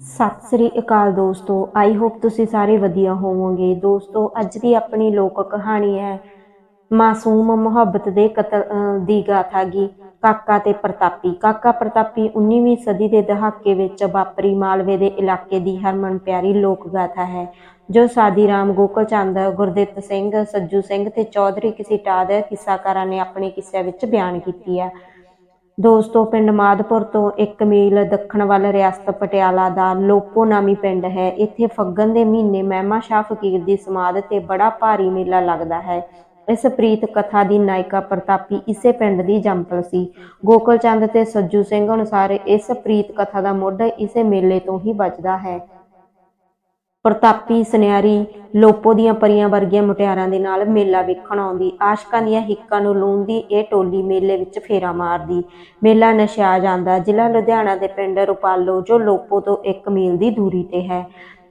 ਸਤਿ ਸ੍ਰੀ ਅਕਾਲ ਦੋਸਤੋ। I hope ਤੁਸੀਂ ਸਾਰੇ ਵਧੀਆ ਹੋਵੋਗੇ। ਦੋਸਤੋ, ਅੱਜ ਦੀ ਆਪਣੀ ਲੋਕ ਕਹਾਣੀ ਹੈ, ਮਾਸੂਮ ਮੁਹੱਬਤ ਦੇ ਕਤਲ ਦੀ ਗਾਥਾ ਗੀ ਕਾਕਾ ਤੇ ਪ੍ਰਤਾਪੀ। ਕਾਕਾ ਪ੍ਰਤਾਪੀ 19ਵੀਂ ਸਦੀ ਦੇ ਦਹਾਕੇ ਵਿੱਚ ਵਾਪਰੀ ਮਾਲਵੇ ਦੇ ਇਲਾਕੇ ਦੀ ਹਰਮਨ ਪਿਆਰੀ ਲੋਕ ਗਾਥਾ ਹੈ, ਜੋ ਸਾਦੀ ਰਾਮ ਗੋਕਲ ਗੁਰਦਿੱਤ ਸਿੰਘ, ਸੱਜੂ ਸਿੰਘ ਤੇ ਚੌਧਰੀ ਕਿਸੀਟਾਦ ਕਿੱਸਾਕਾਰਾਂ ਨੇ ਆਪਣੇ ਕਿੱਸਿਆਂ ਵਿੱਚ ਬਿਆਨ ਕੀਤੀ ਹੈ। ਦੋਸਤੋ, ਪਿੰਡ ਮਾਦਪੁਰ ਤੋਂ 1 ਮੀਲ ਦੱਖਣ ਵੱਲ ਰਿਆਸਤ ਪਟਿਆਲਾ ਦਾ ਲੋਪੋ ਨਾਮੀ ਪਿੰਡ ਹੈ। ਇੱਥੇ ਫੱਗਣ ਦੇ ਮਹੀਨੇ ਮਹਿਮਾ ਸ਼ਾਹ ਫਕੀਰ ਦੀ ਸਮਾਧ ਤੇ ਬੜਾ ਭਾਰੀ ਮੇਲਾ ਲੱਗਦਾ ਹੈ। ਇਸ ਪ੍ਰੀਤ ਕਥਾ ਦੀ ਨਾਇਕਾ ਪ੍ਰਤਾਪੀ ਇਸੇ ਪਿੰਡ ਦੀ ਜੰਪਲ ਸੀ। ਗੋਕਲ ਚੰਦ ਤੇ ਸੱਜੂ ਸਿੰਘ ਅਨੁਸਾਰ ਇਸ ਪ੍ਰੀਤ ਕਥਾ ਦਾ ਮੁੱਢ ਇਸੇ ਮੇਲੇ ਤੋਂ ਹੀ ਵੱਜਦਾ ਹੈ। ਪ੍ਰਤਾਪੀ, ਸੁਨਿਆਰੀ, ਲੋਪੋ ਦੀਆਂ ਪਰੀਆਂ ਵਰਗੀਆਂ ਮੁਟਿਆਰਾਂ ਦੇ ਨਾਲ ਮੇਲਾ ਵੇਖਣ ਆਉਂਦੀ। ਆਸ਼ਕਾਂ ਦੀਆਂ ਹਿੱਕਾਂ ਨੂੰ ਲੂੰਦੀ ਇਹ ਟੋਲੀ ਮੇਲੇ ਵਿੱਚ ਫੇਰਾ ਮਾਰਦੀ। ਮੇਲਾ ਨਸ਼ਾ ਜਾਂਦਾ। ਜ਼ਿਲ੍ਹਾ ਲੁਧਿਆਣਾ ਦੇ ਪਿੰਡ ਰੁਪਾਲੋ, ਜੋ ਲੋਪੋ ਤੋਂ 1 ਮੀਲ ਦੀ ਦੂਰੀ ਤੇ ਹੈ,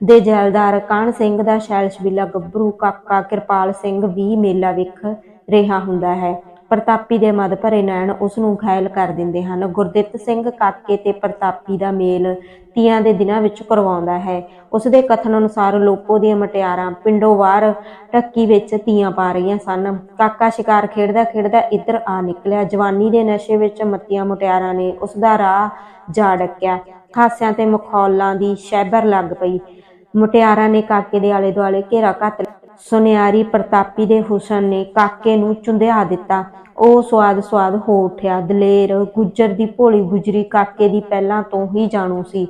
ਦੇ ਜੈਲਦਾਰ ਕਾਹਨ ਸਿੰਘ ਦਾ ਸ਼ੈਲ ਸ਼ਬੀਲਾ ਗੱਭਰੂ ਕਾਕਾ ਕਿਰਪਾਲ ਸਿੰਘ ਵੀ ਮੇਲਾ ਵੇਖ ਰਿਹਾ ਹੁੰਦਾ ਹੈ। ਪ੍ਰਤਾਪੀ ਦੇ ਮਦ ਭਰੇ ਨੈਣ ਉਸ ਨੂੰ ਘਾਇਲ ਕਰ ਦਿੰਦੇ ਹਨ। ਗੁਰਦਿੱਤ ਸਿੰਘ ਕਾਕੇ ਤੇ ਪ੍ਰਤਾਪੀ ਦਾ ਮੇਲ ਤੀਆਂ ਦੇ ਦਿਨਾਂ ਵਿੱਚ ਕਰਵਾਉਂਦਾ ਹੈ। ਉਸ ਦੇ ਕਥਨ ਅਨੁਸਾਰ ਲੋਪੋ ਦੀਆਂ ਮਟਿਆਰਾਂ ਪਿੰਡੋਂ ਬਾਹਰ ਟੱਕੀ ਵਿੱਚ ਤੀਆਂ ਪਾ ਰਹੀਆਂ ਸਨ। ਕਾਕਾ ਸ਼ਿਕਾਰ ਖੇਡਦਾ ਖੇਡਦਾ ਇੱਧਰ ਆ ਨਿਕਲਿਆ। ਜਵਾਨੀ ਦੇ ਨਸ਼ੇ ਵਿੱਚ ਮੱਤੀਆਂ ਮੁਟਿਆਰਾਂ ਨੇ ਉਸ ਦਾ ਰਾਹ ਜਾ ਡੱਕਿਆ। ਖਾਸਿਆਂ ਤੇ ਮਖੌਲਾਂ ਦੀ ਸ਼ੈਬਰ ਲੱਗ ਪਈ। ਮੁਟਿਆਰਾਂ ਨੇ ਕਾਕੇ ਦੇ ਆਲੇ ਦੁਆਲੇ ਘੇਰਾ ਘੱਟ ਸੁਨਿਆਰੀ ਪ੍ਰਤਾਪੀ ਦੇ ਹੁਸਨ ਨੇ ਕਾਕੇ ਨੂੰ ਚੁੰਧਿਆ ਦਿੱਤਾ। ਉਹ ਸਵਾਦ ਸਵਾਦ ਹੋ ਉੱਠਿਆ। ਦਲੇਰ ਗੁੱਜਰ ਦੀ ਭੋਲੀ ਗੁਜਰੀ ਕਾਕੇ ਦੀ ਪਹਿਲਾਂ ਤੋਂ ਹੀ ਜਾਣੂ ਸੀ।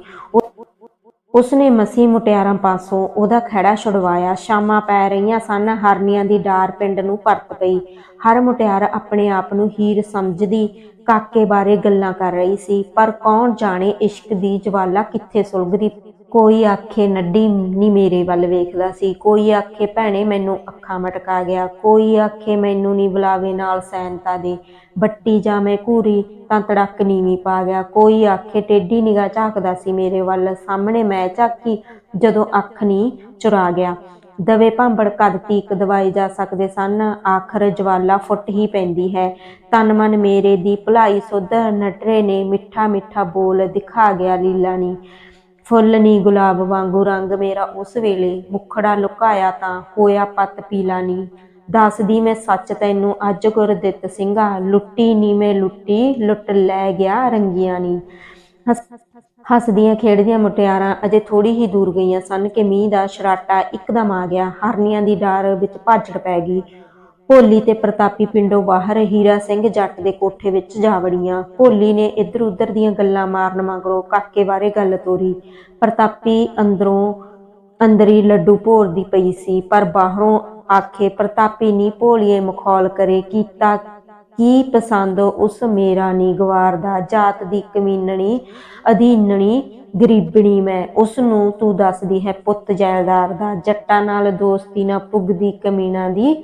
ਉਸਨੇ ਮਸੀ ਮੁਟਿਆਰਾਂ ਪਾਸੋਂ ਉਹਦਾ ਖਹਿੜਾ ਛੁਡਵਾਇਆ। ਸ਼ਾਮਾਂ ਪੈ ਰਹੀਆਂ ਸਨ। ਹਰਨੀਆਂ ਦੀ ਡਾਰ ਪਿੰਡ ਨੂੰ ਪਰਤ ਪਈ। ਹਰ ਮੁਟਿਆਰ ਆਪਣੇ ਆਪ ਨੂੰ ਹੀਰ ਸਮਝਦੀ, ਕਾਕੇ ਬਾਰੇ ਗੱਲਾਂ ਕਰ ਰਹੀ ਸੀ। ਪਰ ਕੌਣ ਜਾਣੇ ਇਸ਼ਕ ਦੀ ਜਵਾਲਾ ਕਿੱਥੇ ਸੁਲਗਦੀ? ਕੋਈ ਆਖੇ ਨੱਡੀ ਨੀ ਮੇਰੇ ਵੱਲ ਵੇਖਦਾ ਸੀ, ਕੋਈ ਆਖੇ ਭੈਣੇ ਮੈਨੂੰ ਅੱਖਾਂ ਮਟਕਾ ਗਿਆ, ਕੋਈ ਆਖੇ ਮੈਨੂੰ ਨੀ ਬੁਲਾਵੇ ਨਾਲ ਸੈਨਤਾ ਦੇ, ਬੱਟੀ ਜਾ ਮੈਂ ਘੂਰੀ ਤਾਂ ਤੜਕ ਨੀਵੀਂ ਪਾ ਗਿਆ, ਕੋਈ ਆਖੇ ਟੇਢੀ ਨਿਗਾਹ ਝਾਕਦਾ ਸੀ ਮੇਰੇ ਵੱਲ, ਸਾਹਮਣੇ ਮੈਂ ਝਾਕੀ ਜਦੋਂ ਅੱਖ ਨੀ ਚੁਰਾ ਗਿਆ। ਦਵੇ ਭਾਂਬੜ ਕਦ ਤੀਕ ਦਵਾਈ ਜਾ ਸਕਦੇ ਸਨ, ਆਖਰ ਜਵਾਲਾ ਫੁੱਟ ਹੀ ਪੈਂਦੀ ਹੈ। ਤਨ ਮਨ ਮੇਰੇ ਦੀ ਭਲਾਈ ਸੁਧ, ਨਟਰੇ ਨੇ ਮਿੱਠਾ ਮਿੱਠਾ ਬੋਲ ਦਿਖਾ ਗਿਆ ਲੀਲਾ ਨੀ। ਫੁੱਲ ਨੀ ਗੁਲਾਬ ਵਾਂਗੂ ਰੰਗ ਮੇਰਾ ਉਸ ਵੇਲੇ ਮੁਖੜਾ ਲੁਕਾਇਆ ਤਾਂ ਹੋਇਆ ਪੱਤ ਪੀਲਾ ਨੀ। ਦੱਸਦੀ ਮੈਂ ਸੱਚ ਤੈਨੂੰ ਅੱਜ ਗੁਰਦਿੱਤ ਸਿੰਘਾ, ਲੁੱਟੀ ਨੀ ਮੈਂ ਲੁੱਟੀ, ਲੁੱਟ ਲੈ ਗਿਆ ਰੰਗੀਆਂ ਨੀ। ਹੱਸ- ਹੱਸਦੀਆਂ ਖੇਡਦੀਆਂ ਮੁਟਿਆਰਾਂ ਅਜੇ ਥੋੜੀ ਹੀ ਦੂਰ ਗਈਆਂ ਸਨ ਕਿ ਮੀਂਹ ਦਾ ਸ਼ਰਾਟਾ ਇੱਕਦਮ ਆ ਗਿਆ, ਹਰਨੀਆਂ ਦੀ ਡਾਰ ਵਿੱਚ ਭਾਜੜ ਪੈ ਗਈ। ਭੋਲੀ ਤੇ ਪ੍ਰਤਾਪੀ ਪਿੰਡੋਂ ਬਾਹਰ ਹੀਰਾ ਸਿੰਘ ਜੱਟ ਦੇ ਕੋਠੇ ਵਿੱਚ ਜਾ ਵੜੀਆਂ। ਭੋਲੀ ਨੇ ਇੱਧਰ ਉੱਧਰ ਦੀਆਂ ਗੱਲਾਂ ਮਾਰਨ ਮਗਰੋਂ ਕਾਕੇ ਬਾਰੇ ਗੱਲ ਤੋਰੀ। ਪ੍ਰਤਾਪੀ ਅੰਦਰੋਂ ਅੰਦਰੀ ਲੱਡੂ ਭੋਰਦੀ ਪਈ ਸੀ, ਪਰ ਬਾਹਰੋਂ ਆਖੇ, ਪ੍ਰਤਾਪੀ, ਨੀ ਭੋਲੀਏ ਮਖੌਲ ਕਰੇ, ਕੀਤਾ ਕੀ ਪਸੰਦ? ਉਸ ਮੇਰਾ ਨੀ ਗਵਾਰ ਦਾ ਜਾਤ ਦੀ ਕਮੀਨਣੀ, ਅਧੀਨਣੀ, ਗਰੀਬਣੀ ਮੈਂ। ਉਸ ਨੂੰ ਤੂੰ ਦੱਸਦੀ ਹੈ ਪੁੱਤ ਜੈਲਦਾਰ ਦਾ, ਜੱਟਾਂ ਨਾਲ ਦੋਸਤੀ ਨਾ ਪੁੱਗਦੀ ਕਮੀਨਾ ਦੀ।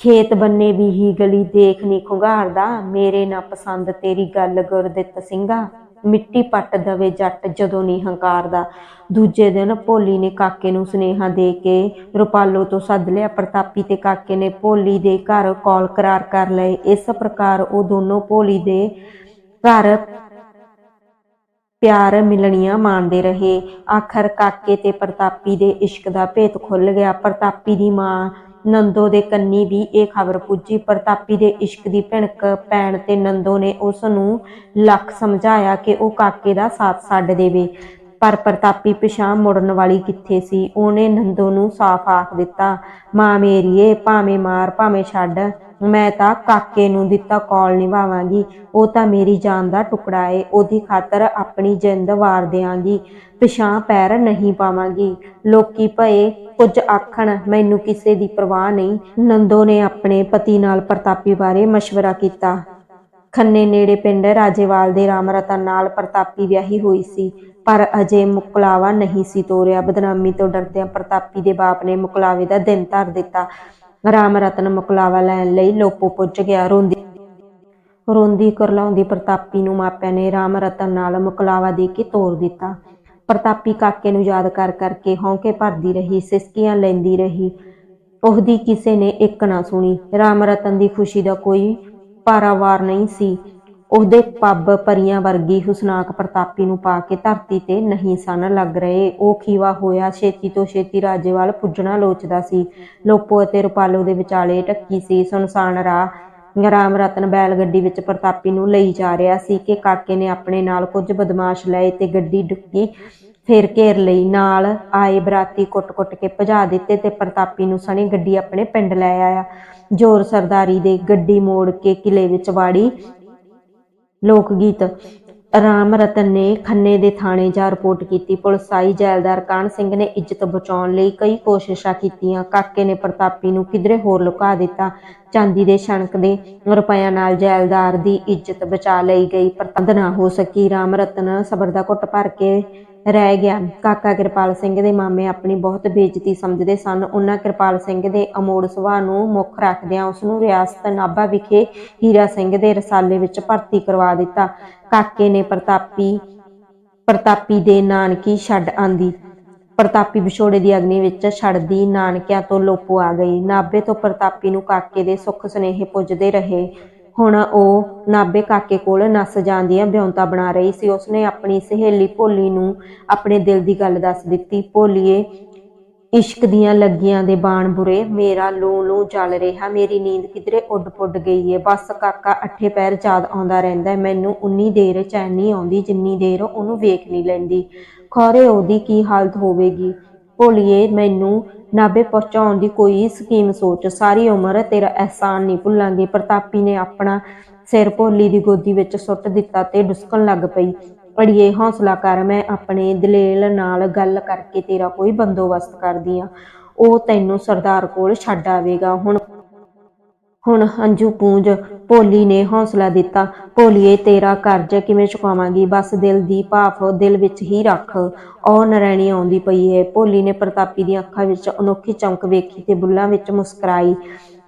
ਖੇਤ ਬੰਨੇ ਵੀ ਹੀ ਗਲੀ ਦੇਖ ਨੀ ਖੁੰਘਾਰਦਾ ਮੇਰੇ ਨਾ ਪਸੰਦ ਤੇਰੀ ਗੱਲ ਗੁਰਦਿੱਤ ਸਿੰਘਾ। ਮਿੱਟੀ ਪੱਟ ਦਵੇ ਜੱਟ ਜਦੋਂ ਨੀ ਹੰਕਾਰਦਾ। ਦੂਜੇ ਦਿਨ ਭੋਲੀ ਨੇ ਕਾਕੇ ਨੂੰ ਸੁਨੇਹਾ ਦੇ ਕੇ ਰੁਪਾਲੋ ਤੋਂ ਸੱਦ ਲਿਆ। ਪ੍ਰਤਾਪੀ ਤੇ ਕਾਕੇ ਨੇ ਭੋਲੀ ਦੇ ਘਰ ਕੌਲ ਕਰਾਰ ਕਰ ਲਏ। ਇਸ ਪ੍ਰਕਾਰ ਉਹ ਦੋਨੋਂ ਭੋਲੀ ਦੇ ਘਰ ਪਿਆਰ ਮਿਲਣੀਆਂ ਮਾਣਦੇ ਰਹੇ। ਆਖਰ ਕਾਕੇ ਤੇ ਪ੍ਰਤਾਪੀ ਦੇ ਇਸ਼ਕ ਦਾ ਭੇਤ ਖੁੱਲ ਗਿਆ। ਪ੍ਰਤਾਪੀ ਦੀ ਮਾਂ ਨੰਦੋ ਦੇ ਕੰਨੀ ਵੀ ਇਹ ਖਬਰ ਪੁੱਜੀ। ਪ੍ਰਤਾਪੀ ਦੇ ਇਸ਼ਕ ਦੀ ਭਿਣਕ ਪੈਣ ਤੇ ਨੰਦੋ ਨੇ ਉਸ ਨੂੰ ਲੱਖ ਸਮਝਾਇਆ ਕਿ ਉਹ ਕਾਕੇ ਦਾ ਸਾਥ ਛੱਡ ਦੇਵੇ। ਪਰ ਪ੍ਰਤਾਪੀ ਪਿਛਾਂ ਮੁੜਨ ਵਾਲੀ ਕਿੱਥੇ ਸੀ? ਉਹਨੇ ਨੰਦੋ ਨੂੰ ਸਾਫ਼ ਆਖ ਦਿੱਤਾ, ਮਾਂ ਮੇਰੀਏ ਭਾਵੇਂ ਮਾਰ, ਭਾਵੇਂ ਛੱਡ। ਮੈਂ ਤਾਂ ਕਾਕੇ ਨੂੰ ਦਿੱਤਾ ਕੌਲ ਨਿਭਾਵਾਂਗੀ। ਉਹ ਤਾਂ ਮੇਰੀ ਜਾਨ ਦਾ ਟੁਕੜਾ ਏ। ਉਹਦੀ ਖਾਤਰ ਆਪਣੀ ਜਿੰਦ ਵਾਰ ਦਿਆਂਗੀ। ਪਿਛਾਂ ਪੈਰ ਨਹੀਂ ਪਾਵਾਂਗੀ। ਲੋਕੀ ਭਏ, ਕੁਝ ਆਖਣ, ਮੈਨੂੰ ਕਿਸੇ ਦੀ ਪਰਵਾਹ ਨਹੀਂ। ਨੰਦੋ ਨੇ ਆਪਣੇ ਪਤੀ ਨਾਲ ਪ੍ਰਤਾਪੀ ਬਾਰੇ ਮਸ਼ਵਰਾ ਕੀਤਾ। ਖੰਨੇ ਨੇੜੇ ਪਿੰਡ ਰਾਜੇਵਾਲ ਦੇ ਰਾਮ ਰਤਨ ਨਾਲ ਪ੍ਰਤਾਪੀ ਵਿਆਹੀ ਹੋਈ ਸੀ। ਪਰ ਅਜੇ ਮੁਕਲਾਵਾ ਨਹੀਂ ਸੀ ਤੋਰਿਆ। ਬਦਨਾਮੀ ਤੋਂ ਡਰਦਿਆਂ ਪ੍ਰਤਾਪੀ ਦੇ ਬਾਪ ਨੇ ਮੁਕਲਾਵੇ ਦਾ ਦਿਨ ਧਰ ਦਿੱਤਾ। ਰਾਮ ਰਤਨ ਮੁਕਲਾਵਾ ਲੈਣ ਲਈ ਲੋਪੋ ਪੁੱਜ ਗਿਆ। ਰੋਂਦੀ ਰੋਂਦੀ ਕਰਲਾਉਂਦੀ ਪ੍ਰਤਾਪੀ ਨੂੰ ਮਾਪਿਆਂ ਨੇ ਰਾਮ ਰਤਨ ਨਾਲ ਮੁਕਲਾਵਾ ਦੇ ਕੇ ਤੋਰ ਦਿੱਤਾ। ਪ੍ਰਤਾਪੀ ਕਾਕੇ ਨੂੰ ਯਾਦ ਕਰ ਕਰਕੇ ਹੌਂਕੇ ਭਰਦੀ ਰਹੀ, ਸਿਸਕੀਆਂ ਲੈਂਦੀ ਰਹੀ। ਉਹਦੀ ਕਿਸੇ ਨੇ ਇੱਕ ਨਾ ਸੁਣੀ। ਰਾਮ ਰਤਨ ਦੀ ਖੁਸ਼ੀ ਦਾ ਕੋਈ ਪਾਰਾਵਾਰ ਨਹੀਂ ਸੀ। ਉਹਦੇ ਪੱਬ ਪਰੀਆਂ ਵਰਗੀ ਹੁਸਨਾਕ ਪ੍ਰਤਾਪੀ ਨੂੰ ਪਾ ਕੇ ਧਰਤੀ ਤੇ ਨਹੀਂ ਸਨ ਲੱਗ ਰਹੇ। ਉਹ ਖੀਵਾ ਹੋਇਆ, ਛੇਤੀ ਤੋਂ ਛੇਤੀ ਰਾਜੇ ਵੱਲ ਪੁੱਜਣਾ ਲੋਚਦਾ ਸੀ। ਲੋਪੋ ਅਤੇ ਰੁਪਾਲੋ ਦੇ ਵਿਚਾਲੇ ਟੱਕੀ ਸੀ। ਸੁਨਸਾਨ ਰਾਹ ਰਾਮ ਰਤਨ ਬੈਲ ਗੱਡੀ ਵਿੱਚ ਪ੍ਰਤਾਪੀ ਨੂੰ ਲਈ ਜਾ ਰਿਹਾ ਸੀ ਕਿ ਕਾਕੇ ਨੇ ਆਪਣੇ ਨਾਲ ਕੁਝ ਬਦਮਾਸ਼ ਲਏ ਤੇ ਗੱਡੀ ਡੁੱਕੀ ਫੇਰ ਘੇਰ ਲਈ। ਨਾਲ ਆਏ ਬਰਾਤੀ ਕੁੱਟ-ਕੁੱਟ ਕੇ ਭਜਾ ਦਿੱਤੇ ਤੇ ਪ੍ਰਤਾਪੀ ਨੂੰ ਸਣੀ ਗੱਡੀ ਆਪਣੇ ਪਿੰਡ ਲੈ ਆਇਆ। ਜੋਰ ਸਰਦਾਰੀ ਦੇ ਗੱਡੀ ਮੋੜ ਕੇ ਕਿਲੇ ਵਿੱਚ ਵਾੜੀ ਲੋਕ ਗੀਤ ਰਾਮ ਰਤਨ ਨੇ ਖੰਨੇ ਦੇ ਥਾਣੇ ਜਾ ਰਿਪੋਰਟ ਕੀਤੀ। ਪੁਲਿਸ ਆਈ ਜੈਲਦਾਰ ਕਾਨ ਸਿੰਘ ਨੇ ਇੱਜ਼ਤ ਬਚਾਉਣ ਲਈ ਕਈ ਕੋਸ਼ਿਸ਼ਾਂ ਕੀਤੀਆਂ। ਕਾਕੇ ਨੇ ਪ੍ਰਤਾਪੀ ਨੂੰ ਕਿਧਰੇ ਹੋਰ ਲੁਕਾ ਦਿੱਤਾ। ਚਾਂਦੀ ਦੇ ਛਣਕ ਦੇ ਰੁਪਇਆਂ ਨਾਲ ਜੈਲਦਾਰ ਦੀ ਇੱਜ਼ਤ ਬਚਾ ਲਈ ਗਈ। ਪਰ ਨਾ ਹੋ ਸਕੀ। ਰਾਮ ਰਤਨ ਸਬਰ ਦਾ ਘੁੱਟ ਭਰ ਕੇ ਰਹਿ ਗਿਆ। ਕਾਕਾ ਕਿਰਪਾਲ ਸਿੰਘ ਦੇ ਮਾਮੇ ਆਪਣੀ ਬਹੁਤ ਬੇਇੱਜ਼ਤੀ ਸਮਝਦੇ ਸਨ। ਉਹਨਾਂ ਕਿਰਪਾਲ ਸਿੰਘ ਦੇ ਅਮੋੜ ਸੁਭਾਅ ਨੂੰ ਮੁੱਖ ਰੱਖਦਿਆਂ ਉਸ ਨੂੰ ਰਿਆਸਤ ਨਾਭਾ ਵਿਖੇ ਹੀਰਾ ਸਿੰਘ ਦੇ ਰਸਾਲੇ ਵਿੱਚ ਭਰਤੀ ਕਰਵਾ ਦਿੱਤਾ। ਕਾਕੇ ਨੇ ਪ੍ਰਤਾਪੀ ਪ੍ਰਤਾਪੀ ਦੇ ਨਾਨਕੀ ਛੱਡ ਆਂਦੀ। ਪ੍ਰਤਾਪੀ ਵਿਛੋੜੇ ਦੀ ਅਗਨੀ ਵਿੱਚ ਛੜਦੀ ਨਾਨਕਿਆਂ ਤੋਂ ਲੋਪੋ ਆ ਗਈ। ਨਾਭੇ ਤੋਂ ਪ੍ਰਤਾਪੀ ਨੂੰ ਕਾਕੇ ਦੇ ਸੁੱਖ ਸੁਨੇਹੇ ਪੁੱਜਦੇ ਰਹੇ। ਹੁਣ ਉਹ ਨਾਭੇ ਕਾਕੇ ਕੋਲ ਨਸ ਜਾਂਦੀਆਂ ਵਿਉਂਤਾ ਬਣਾ ਰਹੀ ਸੀ। ਉਸਨੇ ਆਪਣੀ ਸਹੇਲੀ ਭੋਲੀ ਨੂੰ ਆਪਣੇ ਦਿਲ ਦੀ ਗੱਲ ਦੱਸ ਦਿੱਤੀ। ਭੋਲੀਏ, ਇਸ਼ਕ ਦੀਆਂ ਲੱਗੀਆਂ ਦੇ ਬਾਣ ਬੁਰੇ, ਮੇਰਾ ਲੂ ਲੂ ਜਲ ਰਿਹਾ, ਮੇਰੀ ਨੀਂਦ ਕਿਧਰੇ ਉੱਡ ਪੁੱਡ ਗਈ ਏ। ਬਸ ਕਾਕਾ ਅੱਠੇ ਪੈਰ ਯਾਦ ਆਉਂਦਾ ਰਹਿੰਦਾ ਮੈਨੂੰ ਉਨੀ ਦੇਰ ਚੈਨ ਨਹੀਂ ਆਉਂਦੀ, ਜਿੰਨੀ ਦੇਰ ਉਹਨੂੰ ਵੇਖ ਨਹੀਂ ਲੈਂਦੀ। ਖੌਰੇ ਉਹਦੀ ਕੀ ਹਾਲਤ ਹੋਵੇਗੀ? ਭੋਲੀਏ, ਮੈਨੂੰ ਨਾਭੇ ਪਹੁੰਚਾਉਣ ਦੀ ਕੋਈ ਸਕੀਮ ਸੋਚ। ਸਾਰੀ ਉਮਰ ਤੇਰਾ ਅਹਿਸਾਨ ਨਹੀਂ ਭੁੱਲਾਂਗੀ। ਪ੍ਰਤਾਪੀ ਨੇ ਆਪਣਾ ਸਿਰ ਭੋਲੀ ਦੀ ਗੋਦੀ ਵਿੱਚ ਸੁੱਟ ਦਿੱਤਾ ਤੇ ਡੁਸਕਣ ਲੱਗ ਪਈ। ਅੜੀਏ, ਹੌਸਲਾ ਕਰ, ਮੈਂ ਆਪਣੇ ਦਲੇਲ ਨਾਲ ਗੱਲ ਕਰਕੇ ਤੇਰਾ ਕੋਈ ਬੰਦੋਬਸਤ ਕਰਦੀ ਆ। ਉਹ ਤੈਨੂੰ ਸਰਦਾਰ ਕੋਲ ਛੱਡ ਆਵੇਗਾ। ਹੁਣ ਹੁਣ ਅੰਜੂ ਪੂੰਜ ਭੋਲੀ ਨੇ ਹੌਸਲਾ ਦਿੱਤਾ, ਭੋਲੀਏ ਤੇਰਾ ਕਰਜ਼ ਕਿਵੇਂ ਚੁਕਾਵਾਂਗੀ? ਬਸ ਦਿਲ ਦੀ ਭਾਫ ਦਿਲ ਵਿੱਚ ਹੀ ਰੱਖ। ਉਹ ਨਰੈਣੀ ਆਉਂਦੀ ਪਈ ਹੈ ਭੋਲੀ ਨੇ ਪ੍ਰਤਾਪੀ ਦੀਆਂ ਅੱਖਾਂ ਵਿੱਚ ਅਨੋਖੀ ਚਮਕ ਵੇਖੀ ਤੇ ਬੁੱਲਾਂ ਵਿੱਚ ਮੁਸਕਰਾਈ।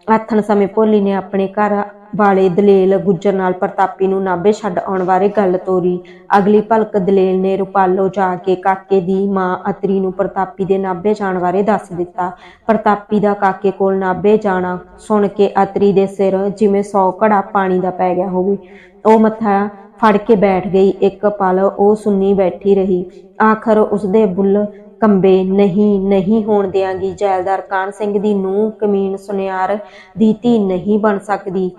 ਆਥਣ ਸਮੇਂ ਭੋਲੀ ਨੇ ਆਪਣੇ ਘਰ ਵਾਲੇ ਦਲੇਲ ਗੁੱਜਰ ਨਾਲ ਪ੍ਰਤਾਪੀ ਨੂੰ ਨਾਭੇ ਛੱਡ ਆਉਣ ਬਾਰੇ ਗੱਲ ਤੋਰੀ। ਅਗਲੀ ਭਲਕ ਦਲੇਲ ਨੇ ਰੁਪਾਲੋ ਜਾ ਕੇ ਕਾਕੇ ਦੀ ਮਾਂ ਅਤਰੀ ਨੂੰ ਪ੍ਰਤਾਪੀ ਦੇ ਨਾਭੇ ਜਾਣ ਬਾਰੇ ਦੱਸ ਦਿੱਤਾ। ਪ੍ਰਤਾਪੀ ਦਾ ਕਾਕੇ ਕੋਲ ਨਾਭੇ ਜਾਣਾ ਸੁਣ ਕੇ ਅਤਰੀ ਦੇ ਸਿਰ ਜਿਵੇਂ ਸੌ ਘੜਾ ਪਾਣੀ ਦਾ ਪੈ ਗਿਆ ਹੋਵੇ। ਉਹ ਮੱਥਾ ਫੜ ਕੇ ਬੈਠ ਗਈ। ਇੱਕ ਪਲ ਉਹ ਸੁੰਨੀ ਬੈਠੀ ਰਹੀ। ਆਖਰ ਉਸਦੇ ਬੁੱਲ ਕੰਬੇ, ਨਹੀਂ ਨਹੀਂ ਹੋਣ ਦਿਆਂਗੀ। ਜੈਲਦਾਰ ਕਾਨ ਸਿੰਘ ਦੀ ਨੂੰਹ ਕਮੀਨ ਸੁਨਿਆਰ ਦੀ ਧੀ ਨਹੀਂ ਬਣ ਸਕਦੀ।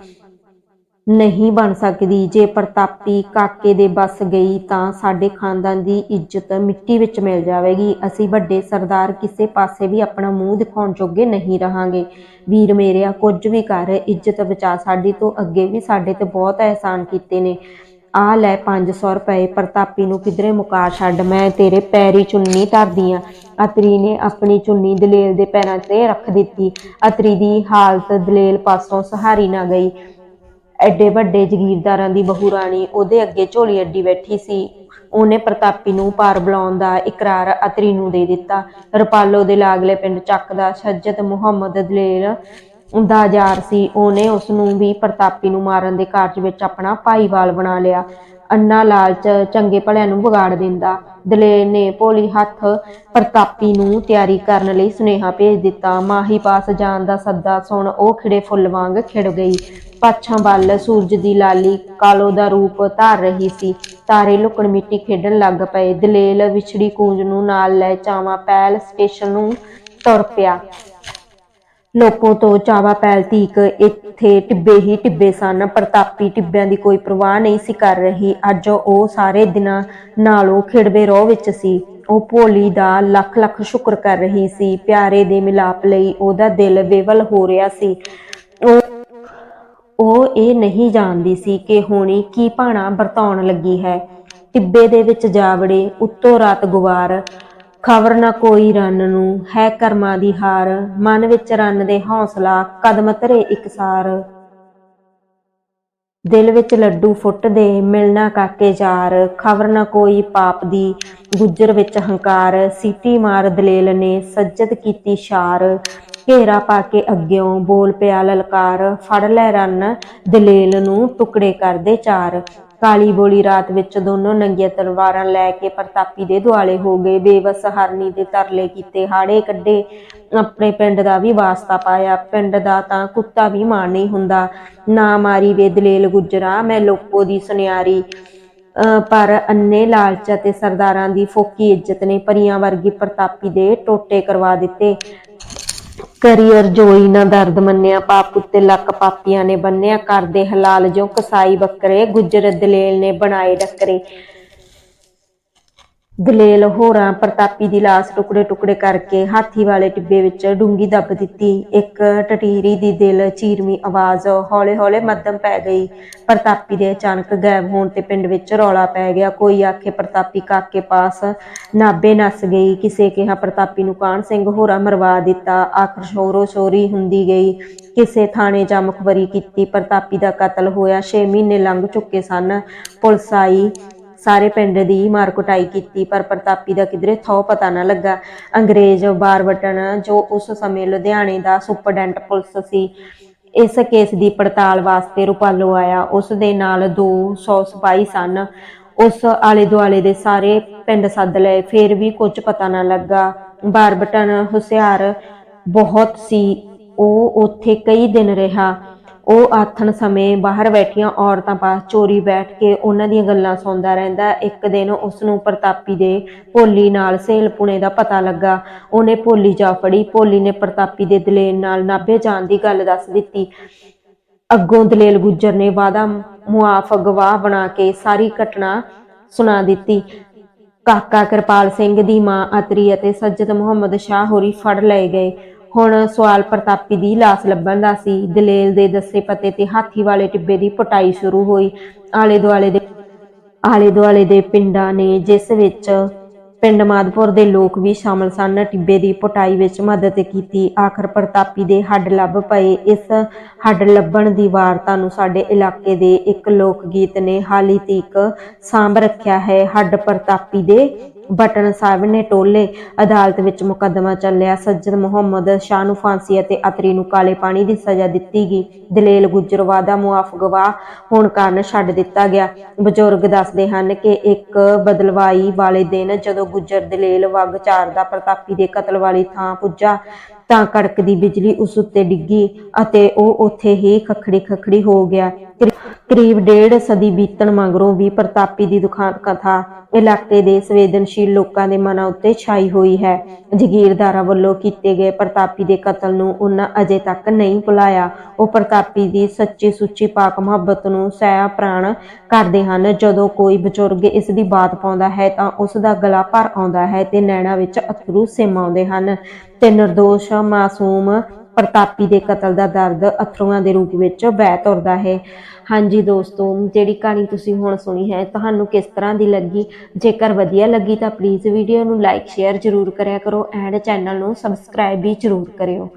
ਨਹੀਂ ਬਣ ਸਕਦੀ। ਜੇ ਪ੍ਰਤਾਪੀ ਕਾਕੇ ਦੇ ਬਸ ਗਈ ਤਾਂ ਸਾਡੇ ਖਾਨਦਾਨ ਦੀ ਇੱਜ਼ਤ ਮਿੱਟੀ ਵਿੱਚ ਮਿਲ ਜਾਵੇਗੀ। ਅਸੀਂ ਵੱਡੇ ਸਰਦਾਰ ਕਿਸੇ ਪਾਸੇ ਵੀ ਆਪਣਾ ਮੂੰਹ ਦਿਖਾਉਣ ਜੋਗੇ ਨਹੀਂ ਰਹਾਂਗੇ। ਵੀਰ ਮੇਰਿਆ, ਕੁਝ ਵੀ ਕਰ, ਇੱਜ਼ਤ ਬਚਾ। ਸਾਡੀ ਤੋਂ ਅੱਗੇ ਵੀ ਸਾਡੇ ਤੇ ਬਹੁਤ ਅਹਿਸਾਨ ਕੀਤੇ ਨੇ। ਆ ਲੈ 500 ਰੁਪਏ। ਪ੍ਰਤਾਪੀ ਨੂੰ ਕਿਧਰੇ ਮੁਕਾ ਛੱਡ। ਮੈਂ ਤੇਰੇ ਪੈਰੀ ਚੁੰਨੀ ਧਰਦੀ ਆ। ਅਤਰੀ ਨੇ ਆਪਣੀ ਚੁੰਨੀ ਦਲੇਲ ਦੇ ਪੈਰਾਂ ਤੇ ਰੱਖ ਦਿੱਤੀ। ਅਤਰੀ ਦੀ ਹਾਲਤ ਦਲੇਲ ਪਾਸੋਂ ਸਹਾਰੀ ਨਾ ਗਈ। ਐਡੇ ਵੱਡੇ ਜ਼ਗੀਰਦਾਰਾਂ ਦੀ ਬਹੂ ਰਾਣੀ ਉਹਦੇ ਅੱਗੇ ਝੋਲੀ ਅੱਡੀ ਬੈਠੀ ਸੀ। ਉਹਨੇ ਪ੍ਰਤਾਪੀ ਨੂੰ ਪਾਰ ਬੁਲਾਉਣ ਦਾ ਇਕਰਾਰ ਅਤਰੀ ਨੂੰ ਦੇ ਦਿੱਤਾ। ਰਪਾਲੋ ਦੇ ਲਾਗਲੇ ਪਿੰਡ ਚੱਕ ਦਾ ਸੱਜਦ ਮੁਹੰਮਦ ਦਲੇਰ ਦਾ ਯਾਰ ਸੀ। ਉਹਨੇ ਉਸ ਨੂੰ ਵੀ ਪ੍ਰਤਾਪੀ ਨੂੰ ਮਾਰਨ ਦੇ ਕਾਰਜ ਵਿੱਚ ਆਪਣਾ ਭਾਈਵਾਲ ਬਣਾ ਲਿਆ। ਅੰਨਾ ਲਾਲਚ ਚੰਗੇ ਭਲਿਆਂ ਨੂੰ ਵਿਗਾੜ ਦਿੰਦਾ। ਦਲੇਰ ਨੇ ਭੋਲੀ ਹੱਥ ਪ੍ਰਤਾਪੀ ਨੂੰ ਤਿਆਰੀ ਕਰਨ ਲਈ ਸੁਨੇਹਾ ਭੇਜ ਦਿੱਤਾ। ਮਾਹੀ ਪਾਸ ਜਾਣ ਦਾ ਸੱਦਾ ਸੁਣ ਉਹ ਖਿੜੇ ਫੁੱਲ ਵਾਂਗ ਖਿੜ ਗਈ। ਪਾਛਾਂ ਵੱਲ ਸੂਰਜ ਦੀ ਲਾਲੀ ਕਾਲੋ ਦਾ ਰੂਪ ਧਾਰ ਰਹੀ ਸੀ। ਤਾਰੇ ਲੁਕਣ ਮਿੱਟੀ ਖੇਡਣ ਲੱਗ ਪਏ। ਦਲੇਲ ਵਿਛੜੀ ਕੂੰਜ ਨੂੰ ਨਾਲ ਲੈ ਚਾਵਾ ਪੈਲ ਸਟੇਸ਼ਨ ਨੂੰ ਤੁਰ ਪਿਆ। ਲੋਪੋ ਤੋਂ ਚਾਵਾ ਪੈਲ ਤੀਕ ਇੱਥੇ ਟਿੱਬੇ ਹੀ ਟਿੱਬੇ ਸਨ ਪ੍ਰਤਾਪੀ ਟਿੱਬਿਆਂ ਦੀ ਕੋਈ ਪਰਵਾਹ ਨਹੀਂ ਸੀ ਕਰ ਰਹੀ। ਅੱਜ ਉਹ ਸਾਰੇ ਦਿਨਾਂ ਨਾਲੋਂ ਖਿੜਵੇ ਰੋਹ ਵਿੱਚ ਸੀ। ਉਹ ਭੋਲੀ ਦਾ ਲੱਖ ਲੱਖ ਸ਼ੁਕਰ ਕਰ ਰਹੀ ਸੀ। ਪਿਆਰੇ ਦੇ ਮਿਲਾਪ ਲਈ ਉਹਦਾ ਦਿਲ ਵਿਵਲ ਹੋ ਰਿਹਾ ਸੀ। ਉਹ ਉਹ ਇਹ ਨਹੀਂ ਜਾਣਦੀ ਸੀ ਕਿ ਹੋਣੀ ਕੀ ਭਾਣਾ ਵਰਤਾਉਣ ਲੱਗੀ ਹੈ। ਟਿੱਬੇ ਦੇ ਵਿੱਚ ਜਾ ਵੜੇ ਉੱਤੋਂ ਰਾਤ ਗੁਵਾਰ ਖਬਰ ਨਾ ਕੋਈ ਰੰਨ ਨੂੰ, ਹੈ ਕਰਮਾਂ ਦੀ ਹਾਰ। ਮਨ ਵਿੱਚ ਰੰਨ ਦੇ ਹੌਸਲਾ, ਕਦਮ ਧਰੇ ਇਕਸਾਰ ਦਿਲ ਵਿੱਚ ਲੱਡੂ ਫੁੱਟਦੇ ਮਿਲਣਾ ਕਾਕੇ ਜਾਰ ਖਬਰ ਨਾ ਕੋਈ ਪਾਪ ਦੀ, ਗੁੱਜਰ ਵਿੱਚ ਹੰਕਾਰ। ਸੀਟੀ ਮਾਰ ਦਲੇਲ ਨੇ ਸੱਜਦ ਕੀਤੀ ਸ਼ਾਰ। ਘੇਰਾ ਪਾ ਕੇ ਅੱਗਿਓਂ, ਬੋਲ ਪਿਆ ਲਲਕਾਰ। ਫੜ ਲੈ ਰੰਨ, ਦਲੇਲ ਨੂੰ, ਟੁਕੜੇ ਕਰਦੇ ਚਾਰ। ਕਾਲੀ ਬੋਲੀ ਰਾਤ ਵਿੱਚ ਦੋਨੋਂ ਨੰਗੀਆਂ ਤਲਵਾਰਾਂ ਲੈ ਕੇ ਪ੍ਰਤਾਪੀ ਦੇ ਦੁਆਲੇ ਹੋ ਗਏ। ਬੇਵਸ ਹਰਨੀ ਦੇ ਤਰਲੇ ਕੀਤੇ ਹਾੜੇ ਕੱਢੇ। ਆਪਣੇ ਪਿੰਡ ਦਾ ਵੀ ਵਾਸਤਾ ਪਾਇਆ। ਪਿੰਡ ਦਾ ਤਾਂ ਕੁੱਤਾ ਵੀ ਮਾਰ ਨਹੀਂ ਹੁੰਦਾ। ਨਾ ਮਾਰੀ ਵੇ ਦਲੇਲ ਗੁਜਰਾ, ਮੈਂ ਲੋਕੋ ਦੀ ਸੁਨਿਆਰੀ। ਅਹ ਪਰ ਅੰਨੇ ਲਾਲਚ ਅਤੇ ਸਰਦਾਰਾਂ ਦੀ ਫੋਕੀ ਇੱਜ਼ਤ ਨੇ ਪਰੀਆਂ ਵਰਗੀ ਪ੍ਰਤਾਪੀ ਦੇ ਟੋਟੇ ਕਰਵਾ ਦਿੱਤੇ। ਕਰੀਅਰ ਜੋਈ ਨਾ ਦਰਦ ਮੰਨਿਆ, ਪਾਪ ਉੱਤੇ ਲੱਕ ਪਾਪੀਆਂ ਨੇ ਬੰਨਿਆ ਕਰਦੇ ਹਲਾਲ ਜੋ ਕਸਾਈ ਬੱਕਰੇ ਗੁੱਜਰ ਦਲੇਲ ਨੇ ਬਣਾਏ ਡੱਕਰੇ ਦਲੇਲ ਹੋਰਾਂ ਪ੍ਰਤਾਪੀ ਦੀ ਲਾਸ਼ ਟੁਕੜੇ ਟੁਕੜੇ ਕਰਕੇ ਹਾਥੀ ਵਾਲੇ ਟਿੱਬੇ ਵਿੱਚ ਡੂੰਗੀ ਦੱਬ ਦਿੱਤੀ। ਇੱਕ ਟਟੀਰੀ ਦੀ ਦਿਲ ਚੀਰਵੀਂ ਆਵਾਜ਼ ਹੌਲੇ ਹੌਲੇ ਮੱਧਮ ਪੈ ਗਈ। ਪ੍ਰਤਾਪੀ ਦੇ ਅਚਾਨਕ ਗਾਇਬ ਹੋਣ ਤੇ ਪਿੰਡ ਵਿੱਚ ਰੌਲਾ ਪੈ ਗਿਆ। ਕੋਈ ਆਖੇ ਪ੍ਰਤਾਪੀ ਕਾਕੇ ਪਾਸ ਨਾਬੇ ਨਸ ਗਈ। ਕਿਸੇ ਕਿਹਾ ਪ੍ਰਤਾਪੀ ਨੂੰ ਕਾਹਨ ਸਿੰਘ ਹੋਰਾਂ ਮਰਵਾ ਦਿੱਤਾ। ਆਖਰ ਸ਼ੋਰੋ ਸ਼ੋਰੀ ਹੁੰਦੀ ਗਈ। ਕਿਸੇ ਥਾਣੇ ਜਾ ਮੁਖਬਰੀ ਕੀਤੀ। ਪ੍ਰਤਾਪੀ ਦਾ ਕਤਲ ਹੋਇਆ। 6 ਮਹੀਨੇ ਲੰਘ ਚੁੱਕੇ ਸਨ। ਪੁਲਿਸ ਆਈ। ਸਾਰੇ ਪਿੰਡ ਦੀ ਮਾਰ ਕੁਟਾਈ ਕੀਤੀ, ਪਰ ਪ੍ਰਤਾਪੀ ਦਾ ਕਿਧਰੇ ਥੋ ਪਤਾ ਨਾ ਲੱਗਾ। ਅੰਗਰੇਜ਼ ਬਾਰਵਟਨ ਜੋ ਉਸ ਸਮੇਂ ਲੁਧਿਆਣੇ ਦਾ ਸੁਪਰਡੈਂਟ ਪੁਲਿਸ ਸੀ, ਇਸ ਕੇਸ ਦੀ ਪੜਤਾਲ ਵਾਸਤੇ ਰੁਪਾਲੋ ਆਇਆ। ਉਸ ਦੇ ਨਾਲ 200 ਸਿਪਾਹੀ ਸਨ। ਉਸ ਆਲੇ ਦੁਆਲੇ ਦੇ ਸਾਰੇ ਪਿੰਡ ਸੱਦ ਲਏ। ਫੇਰ ਵੀ ਕੁਝ ਪਤਾ ਨਾ ਲੱਗਾ। ਬਾਰਬਟਨ ਹੁਸ਼ਿਆਰ ਬਹੁਤ ਸੀ। ਉਹ ਉੱਥੇ ਕਈ ਦਿਨ ਰਿਹਾ। ਉਹ ਆਥਣ ਸਮੇਂ ਬਾਹਰ ਬੈਠੀਆਂ ਔਰਤਾਂ ਪਾਸ ਚੋਰੀ ਬੈਠ ਕੇ ਉਹਨਾਂ ਦੀਆਂ ਗੱਲਾਂ ਸੁਣਦਾ ਰਹਿੰਦਾ। ਇੱਕ ਦਿਨ ਉਸ ਨੂੰ ਪ੍ਰਤਾਪੀ ਦੇ ਭੋਲੀ ਨਾਲ ਸੇਲਪੁਣੇ ਦਾ ਪਤਾ ਲੱਗਾ। ਉਹਨੇ ਭੋਲੀ ਜਾ ਫੜੀ। ਭੋਲੀ ਨੇ ਪ੍ਰਤਾਪੀ ਦੇ ਦਲੇਰ ਨਾਲ ਨਾਭੇ ਜਾਣ ਦੀ ਗੱਲ ਦੱਸ ਦਿੱਤੀ। ਅੱਗੋਂ ਦਲੇਲ ਗੁੱਜਰ ਨੇ ਵਾਦਾ ਮੁਆਫ ਗਵਾਹ ਬਣਾ ਕੇ ਸਾਰੀ ਘਟਨਾ ਸੁਣਾ ਦਿੱਤੀ। ਕਾਕਾ ਕਿਰਪਾਲ ਸਿੰਘ ਦੀ ਮਾਂ ਅਤਰੀ ਅਤੇ ਸੱਜਦ ਮੁਹੰਮਦ ਸ਼ਾਹ ਹੋਰੀ ਫੜ ਲਏ ਗਏ। ਹੁਣ ਸਵਾਲ ਪ੍ਰਤਾਪੀ ਦੀ ਲਾਸ਼ ਲੱਭਣ ਦਾ ਸੀ। ਦਲੇਲ ਦੇ ਦੱਸੇ ਪਤੇ ਤੇ ਹਾਥੀ ਵਾਲੇ ਟਿੱਬੇ ਦੀ ਪਟਾਈ ਸ਼ੁਰੂ ਹੋਈ। ਆਲੇ ਦੁਆਲੇ ਦੇ ਆਲੇ ਦੁਆਲੇ ਦੇ ਪਿੰਡਾਂ ਨੇ ਜਿਸ ਵਿੱਚ ਪਿੰਡ ਮਾਦਪੁਰ ਦੇ ਲੋਕ ਵੀ ਸ਼ਾਮਲ ਸਨ, ਟਿੱਬੇ ਦੀ ਪਟਾਈ ਵਿੱਚ ਮਦਦ ਕੀਤੀ। ਆਖਰ ਪ੍ਰਤਾਪੀ ਦੇ ਹੱਡ ਲੱਭ ਪਏ। ਇਸ ਹੱਡ ਲੱਭਣ ਦੀ ਵਾਰਤਾ ਨੂੰ ਸਾਡੇ ਇਲਾਕੇ ਦੇ ਇੱਕ ਲੋਕ ਗੀਤ ਨੇ ਹਾਲੀ ਤੀਕ ਸਾਂਭ ਰੱਖਿਆ ਹੈ। ਹੱਡ ਪ੍ਰਤਾਪੀ ਦੇ ਬਟਨ ਸਾਹਿਬ ਨੇ ਟੋਲੇ ਅਦਾਲਤ ਵਿੱਚ ਮੁਕੱਦਮਾ ਚੱਲਿਆ। ਸੱਜਦ ਮੁਹੰਮਦ ਸ਼ਾਹ ਨੂੰ ਫਾਂਸੀ ਅਤੇ ਅਤਰੀ ਨੂੰ ਕਾਲੇ ਪਾਣੀ ਦੀ ਸਜ਼ਾ ਦਿੱਤੀ ਗਈ। ਦਲੇਲ ਗੁਜਰਵਾ ਦਾ ਮੁਆਫ ਗਵਾਹ ਹੋਣ ਕਾਰਨ ਛੱਡ ਦਿੱਤਾ ਗਿਆ। ਬਜ਼ੁਰਗ ਦੱਸਦੇ ਹਨ ਕਿ ਇੱਕ ਬਦਲਵਾਈ ਵਾਲੇ ਦਿਨ ਜਦੋਂ ਗੁਜਰ ਦਲੇਲ ਵਗ ਚਾਰਦਾ ਪ੍ਰਤਾਪੀ ਦੇ ਕਤਲ ਵਾਲੀ ਥਾਂ ਪੁੱਜਾ ਤਾਂ ਕੜਕਦੀ ਬਿਜਲੀ ਉਸ ਉੱਤੇ ਡਿੱਗੀ ਅਤੇ ਉਹ ਉੱਥੇ ਹੀ ਖਖੜੀ ਖਖੜੀ ਹੋ ਗਿਆ। ਕਰੀਬ ਡੇਢ ਸਦੀ ਬੀਤਣ ਮਗਰੋਂ ਵੀ ਪ੍ਰਤਾਪੀ ਦੀ ਦੁਖਾਂਤ ਕਥਾ ਇਲਾਕੇ ਦੇ ਸੰਵੇਦਨਸ਼ੀਲ ਲੋਕਾਂ ਦੇ ਮਨਾਂ ਉੱਤੇ ਛਾਈ ਹੋਈ ਹੈ। ਜਗੀਰਦਾਰਾਂ ਵੱਲੋਂ ਕੀਤੇ ਗਏ ਪ੍ਰਤਾਪੀ ਦੇ ਕਤਲ ਨੂੰ ਉਹਨਾਂ ਅਜੇ ਤੱਕ ਨਹੀਂ ਭੁਲਾਇਆ। ਉਹ ਪ੍ਰਤਾਪੀ ਦੀ ਸੱਚੀ ਸੁੱਚੀ ਪਾਕ ਮੁਹੱਬਤ ਨੂੰ ਸਹਿ ਪ੍ਰਾਣ ਕਰਦੇ ਹਨ। ਜਦੋਂ ਕੋਈ ਬਜ਼ੁਰਗ ਇਸ ਦੀ ਬਾਤ ਪਾਉਂਦਾ ਹੈ ਤਾਂ ਉਸ ਦਾ ਗਲਾ ਭਰ ਆਉਂਦਾ ਹੈ ਤੇ ਨੈਣਾ ਵਿੱਚ ਅਥਰੂ ਸਿਮ ਆਉਂਦੇ ਹਨ। ਤੇ ਨਿਰਦੋਸ਼, ਮਾਸੂਮ ਪ੍ਰਤਾਪੀ ਦੇ ਕਤਲ ਦਾ ਦਰਦ ਅਥਰੂਆਂ ਦੇ ਰੂਪ ਵਿੱਚ ਵਹਿ ਤੁਰਦਾ ਹੈ। ਹਾਂਜੀ ਦੋਸਤੋ, ਜਿਹੜੀ ਕਹਾਣੀ ਤੁਸੀਂ ਹੁਣ ਸੁਣੀ ਹੈ, ਤੁਹਾਨੂੰ ਕਿਸ ਤਰ੍ਹਾਂ ਦੀ ਲੱਗੀ? ਜੇਕਰ ਵਧੀਆ ਲੱਗੀ ਤਾਂ ਪਲੀਜ਼ ਵੀਡੀਓ ਨੂੰ ਲਾਈਕ ਸ਼ੇਅਰ ਜ਼ਰੂਰ ਕਰਿਆ ਕਰੋ ਐਂਡ ਚੈਨਲ ਨੂੰ ਸਬਸਕ੍ਰਾਈਬ ਵੀ ਜ਼ਰੂਰ ਕਰਿਓ।